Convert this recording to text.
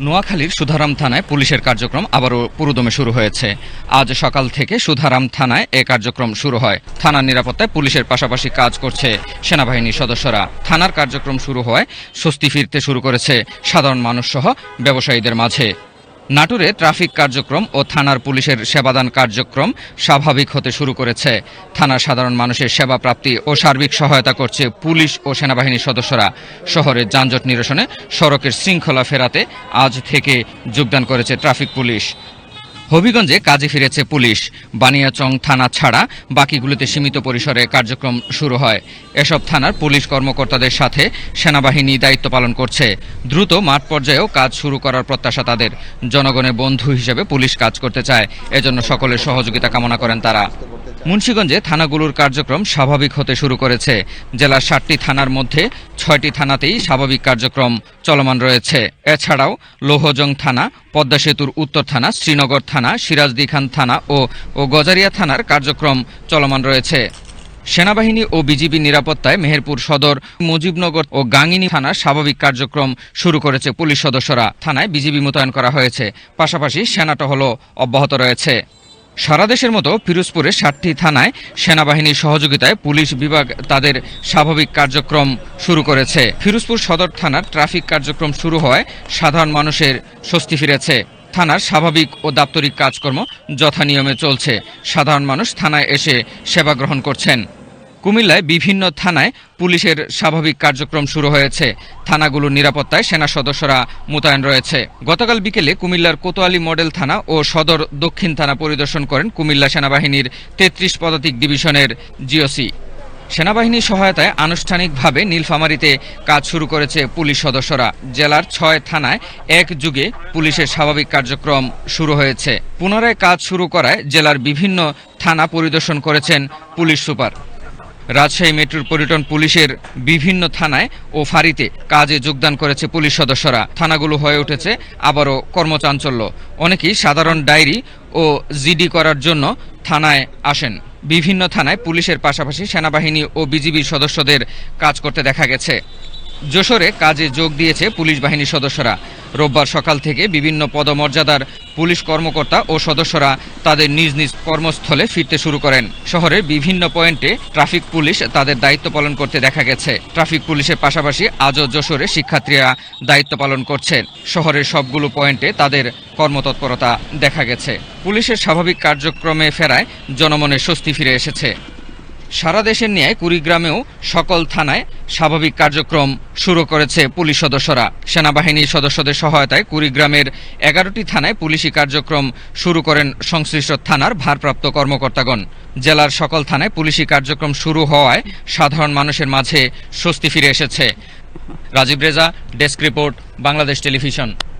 নোয়াখালীর সুধারাম থানায় পুলিশের কার্যক্রম আবারও পুরোদমে শুরু হয়েছে। আজ সকাল থেকে সুধারাম থানায় এ কার্যক্রম শুরু হয়। থানার নিরাপত্তায় পুলিশের পাশাপাশি কাজ করছে সেনাবাহিনীর সদস্যরা। থানার কার্যক্রম শুরু হওয়ায় স্বস্তি ফিরতে শুরু করেছে সাধারণ মানুষ সহ ব্যবসায়ীদের মাঝে। নাটোরে ট্রাফিক কার্যক্রম ও থানার পুলিশের সেবাদান কার্যক্রম স্বাভাবিক হতে শুরু করেছে। থানার সাধারণ মানুষের সেবা প্রাপ্তি ও সার্বিক সহায়তা করছে পুলিশ ও সেনাবাহিনীর সদস্যরা। শহরের যানজট নিরসনে সড়কের শৃঙ্খলা ফেরাতে আজ থেকে যোগদান করেছে ট্রাফিক পুলিশ। হবিগঞ্জে কাজে ফিরেছে পুলিশ। বানিয়াচং থানা ছাড়া বাকিগুলোতে সীমিত পরিসরে কার্যক্রম শুরু হয়। এসব থানার পুলিশ কর্মকর্তাদের সাথে সেনাবাহিনী দায়িত্ব পালন করছে। দ্রুত মাঠ পর্যায়েও কাজ শুরু করার প্রত্যাশা তাদের। জনগণের বন্ধু হিসেবে পুলিশ কাজ করতে চায়। এজন্য সকলের সহযোগিতা কামনা করেন তারা। মুন্সীগঞ্জে থানাগুলোর কার্যক্রম স্বাভাবিক হতে শুরু করেছে। জেলার ষাটটি থানার মধ্যে ছয়টি থানাতেই স্বাভাবিক কার্যক্রম চলমান রয়েছে। এছাড়াও লৌহজং থানা, পদ্মা সেতুর উত্তর থানা, শ্রীনগর থানা সিরাজদি খান থানা ও ও গজারিয়া থানার কার্যক্রম চলমান রয়েছে। সেনাবাহিনী ও বিজিবি নিরাপত্তায় মেহেরপুর সদর, মুজিবনগর ও গাঙ্গিনী থানার স্বাভাবিক কার্যক্রম শুরু করেছে পুলিশ সদস্যরা। থানায় বিজিবি মোতায়েন করা হয়েছে। পাশাপাশি সেনা টহলও অব্যাহত রয়েছে। সারা দেশের মতো পিরোজপুরে সাতটি থানায় সেনাবাহিনীর সহযোগিতায় পুলিশ বিভাগ তাদের স্বাভাবিক কার্যক্রম শুরু করেছে। ফিরোজপুর সদর থানার ট্রাফিক কার্যক্রম শুরু হওয়ায় সাধারণ মানুষের স্বস্তি ফিরেছে। থানার স্বাভাবিক ও দাপ্তরিক কাজকর্ম যথা নিয়মে চলছে। সাধারণ মানুষ থানায় এসে সেবা গ্রহণ করছেন। কুমিল্লায় বিভিন্ন থানায় পুলিশের স্বাভাবিক কার্যক্রম শুরু হয়েছে। থানাগুলোর নিরাপত্তায় সেনা সদস্যরা মোতায়েন রয়েছে। গতকাল বিকেলে কুমিল্লার কোতোয়ালি মডেল থানা ও সদর দক্ষিণ থানা পরিদর্শন করেন কুমিল্লা সেনাবাহিনীর তেত্রিশ পদাতিক ডিভিশনের জিওসি। সেনাবাহিনীর সহায়তায় আনুষ্ঠানিকভাবে নীলফামারীতে কাজ শুরু করেছে পুলিশ সদস্যরা। জেলার ছয় থানায় এক যুগে পুলিশের স্বাভাবিক কার্যক্রম শুরু হয়েছে। পুনরায় কাজ শুরু করায় জেলার বিভিন্ন থানা পরিদর্শন করেছেন পুলিশ সুপার। রাজশাহী মেট্রোর পর্যটন পুলিশের বিভিন্ন থানায় ও ফাঁড়িতে কাজে যোগদান করেছে পুলিশ সদস্যরা। থানাগুলো হয়ে উঠেছে আবারও কর্মচাঞ্চল্য। অনেকেই সাধারণ ডায়েরি ও জিডি করার জন্য থানায় আসেন। বিভিন্ন থানায় পুলিশের পাশাপাশি সেনাবাহিনী ও বিজিবির সদস্যদের কাজ করতে দেখা গেছে। যশোরে কাজে যোগ দিয়েছে পুলিশ বাহিনীর সদস্যরা। রোববার সকাল থেকে বিভিন্ন পদমর্যাদার পুলিশ কর্মকর্তা ও সদস্যরা তাদের নিজ নিজ কর্মস্থলে ফিরতে শুরু করেন। শহরের বিভিন্ন পয়েন্টে ট্রাফিক পুলিশ তাদের দায়িত্ব পালন করতে দেখা গেছে। ট্রাফিক পুলিশের পাশাপাশি আজও যশোরে শিক্ষার্থীরা দায়িত্ব পালন করছেন শহরের সবগুলো পয়েন্টে তাদের কর্মতৎপরতা দেখা গেছে। পুলিশের স্বাভাবিক কার্যক্রমে ফেরায় জনমনে স্বস্তি ফিরে এসেছে। সারা দেশের ন্যায় কুড়িগ্রামেও সকল থানায় স্বাভাবিক কার্যক্রম শুরু করেছে পুলিশ সদস্যরা। সেনাবাহিনীর সদস্যদের সহায়তায় কুড়িগ্রামের এগারোটি থানায় পুলিশি কার্যক্রম শুরু করেন সংশ্লিষ্ট থানার ভারপ্রাপ্ত কর্মকর্তাগণ। জেলার সকল থানায় পুলিশি কার্যক্রম শুরু হওয়ায় সাধারণ মানুষের মাঝে স্বস্তি ফিরে এসেছে। Rajib Reza, desk report, Bangladesh television.